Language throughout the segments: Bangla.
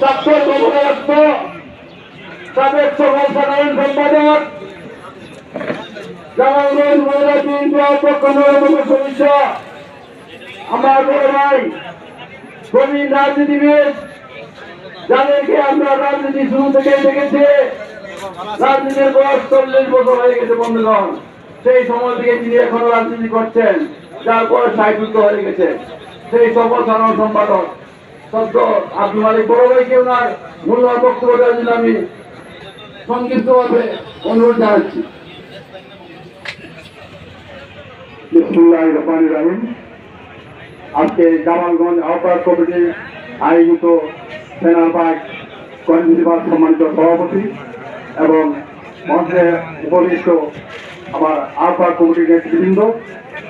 সম্পাদক যাদেরকে আমরা রাজনীতি রাজনীতির চল্লিশ বছর হয়ে গেছে সেই সময় থেকে তিনি এখনও রাজনীতি করছেন, যার বয়স ষাট হয়ে গেছে। সেই সফল সাধারণ সম্পাদক সদ্য আব্দুল মালিক বড় ভাইকে ওনার মূল্যবান বক্তব্য দেওয়ার জন্য আমি সংক্ষিপ্তভাবে অনুরোধ জানাচ্ছি। আজকে জামালগঞ্জ আহ্বায়ক কমিটির আয়োজিত সেনাবাগ কনজিভার সম্মানিত সভাপতি এবং মঞ্চে উপবিষ্ট আমার আহ্বায়ক কমিটির নেতৃবৃন্দ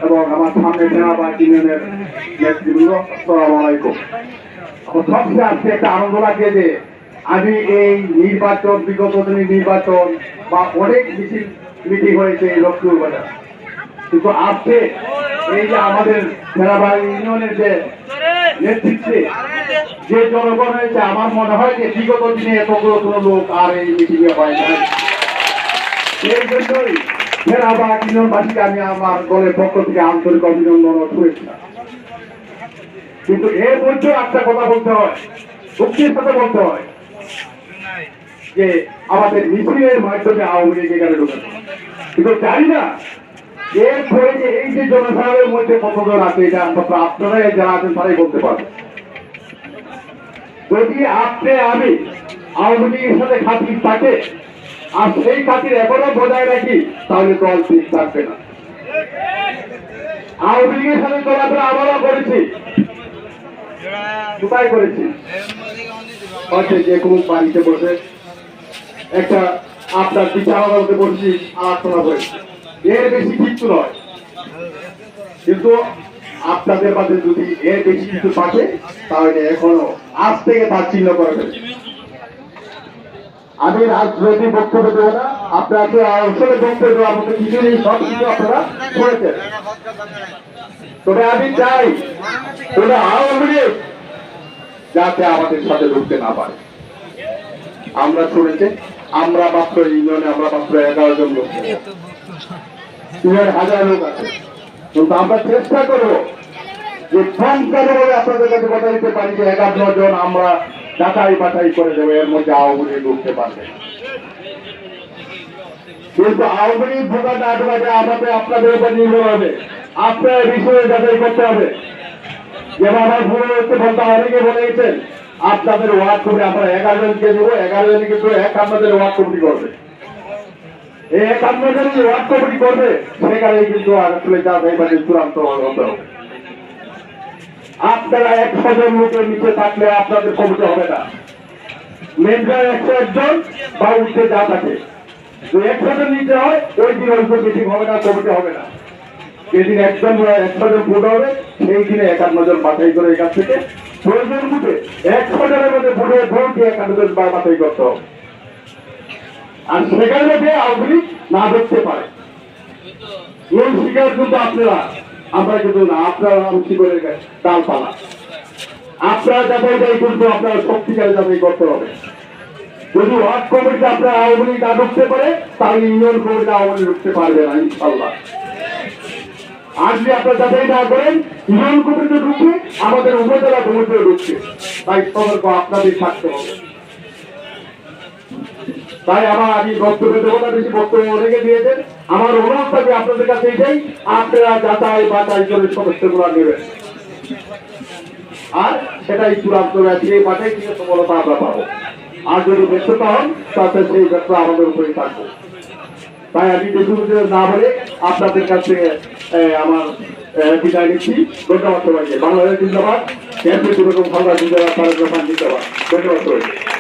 এবং আমার সামনে সেনাবাগ ইউনিয়নের নেতৃবৃন্দ, আসসালামু আলাইকুম। সবচেয়ে আজকে একটা আনন্দ লাগে যে আমি এই নির্বাচন, বিগত নির্বাচন বা অনেক মিছিল, মিটিং হয়েছে এই লক্ষ্মীপুর বাজার। কিন্তু আজকে এই যে আমাদের সেনাবাহিনী ইউনিয়নের যে নেতৃত্বে যে জনগণ হয়েছে আমার মনে হয় যে বিগত দিনে এতগুলো কোনো লোক আর এই মিটিং এ হয় নাই। এই জন্যই সেনাবাহিনী ইউনিয়নবাসীকে আমি আমার দলের পক্ষ থেকে আন্তরিক অভিনন্দন শুভেচ্ছা। কিন্তু এর মধ্যে একটা কথা বলতে হয় দুঃখের সাথে বলতে হয়, যে আমাদের মিছিলের মাধ্যমে আওয়ামী লীগ এখানে ঢুকেছে। কিন্তু জানি না এরপরে যে এই যে জনসাধারণের মধ্যে কতজন আছে, এটা একমাত্র আপনারাই যারা আছেন তারাই বলতে পারবেন। যদি আপনি, আমি আওয়ামী লীগের সাথে খাতির থাকে, আর সেই খাতির এখনও বজায় রাখি, তাহলে দল ঠিক থাকবে না। আওয়ামী লীগের সাথে চলাফেরা আমরাও করেছি করেছি। যে কোনো বাড়িতে বসে একটা আপনার আলোচনা এর বেশি নয়। কিন্তু আপনাদের মাঝে যদি এর বেশি কিছু থাকে, তাহলে এখনও আজ থেকে তার চিহ্ন করে আমি রাজনৈতিক বক্তব্য দেবো না। আপনাকে আসলে কিছু নেই সব কিছু আপনারা করেছেন তবে আমি চাই তোমরা আওয়ামী লীগ যাতে আমাদের সাথে ঢুকতে না পারে। আমরা শুনেছি, আমরা মাত্র ইউনিয়নে আমরা মাত্র এগারো জন লোক হাজার লোক আছে। কিন্তু আমরা চেষ্টা করব যে সংখ্যালঘু আপনাদের কাছে কথা দিতে পারি যে এগারো জন আমরা যাচাই বাছাই করে দেবো, এর মধ্যে আওয়ামী লীগ ঢুকতে পারবে। কিন্তু আওয়ামী লীগ ঢোকা না ঢোকাটা আমাদের, আপনাদের উপর নির্ভর হবে। আপনার বিষয়ে যাচাই করতে হবে। যেমন আমার ভুল হচ্ছে অনেকে বলে গেছেন, আপনাদের ওয়ার্ড কমিটি, আমরা এগারো জনকে দেবো এগারো জনকে কিন্তু এক আপনাদের ওয়ার্ড কমিটি করবে। এই এক আপনাদের ওয়ার্ড কমিটি করবে সেখানে কিন্তু আসলে যা এবারে চূড়ান্ত হবে। আপনারা একশো জন লোকের নিচে থাকলে আপনাদের কমিটি হবে না। মেম্বার একশো একজন বা উঠতে যা থাকে। জন হয়, ওই দিন ওই মিটিং হবে না কমিটি হবে না। যেদিন একজন ভোট হবে, সেই দিনে একান্ন জন বাছাই করে এখান থেকে প্রয়োজন বুঝে মধ্যে ভোটে দিয়ে একান্ন জন বাছাই করতে হবে। আর সেখানে আওয়ামী লীগ না পারে। এই শিকার কিন্তু আপনারা, আমরা কিন্তু না, আপনারা আলোচি করে ডাল পালা আপনারা যাই কিন্তু আপনারা যাচাই করতে হবে। যদি ওয়ার্ড কমিটিতে আপনারা আওয়ামী লীগ না ঢুকতে পারে, তাহলে ইউনিয়ন কমিটিতে আওয়ামী লীগ ঢুকতে পারবে না ইনশাল্লাহ আর যদি আপনারা যাচাই না করেন, ইউনিয়ন কমিটিতে ঢুকবে, আমাদের উপজেলা কমিটিতে ঢুকছে তাই সতর্ক, আপনাদের থাকতে হবে। তাই আমার, আমি বক্তব্য দেবো না, বেশি বক্তব্য অনেকে দিয়েছেন। আমার অনুরোধ থাকবে আপনাদের কাছে এটাই, আপনারা যাচাই বাছাই করে সমস্যাগুলো নেবেন। আর সেটাই চূড়ান্ত দিয়ে পাঠাই কিছু সফলতা আমরা পাবো। আর যদি ব্যস্ততা হন, তাতে সেই ব্যর্থ আমাদের উপরেই থাকবে। তাই আমি বেশি না বলে আপনাদের কাছে আমার বিদায় নিচ্ছি। ধন্যবাদ সবাইকে। বাংলাদেশ জিন্দাবাদ। কেন্দ্রীয় দুরকম ভালো জিন্দাবাদ, তারেক রহমান জিন্দাবাদ। ধন্যবাদ সবাইকে।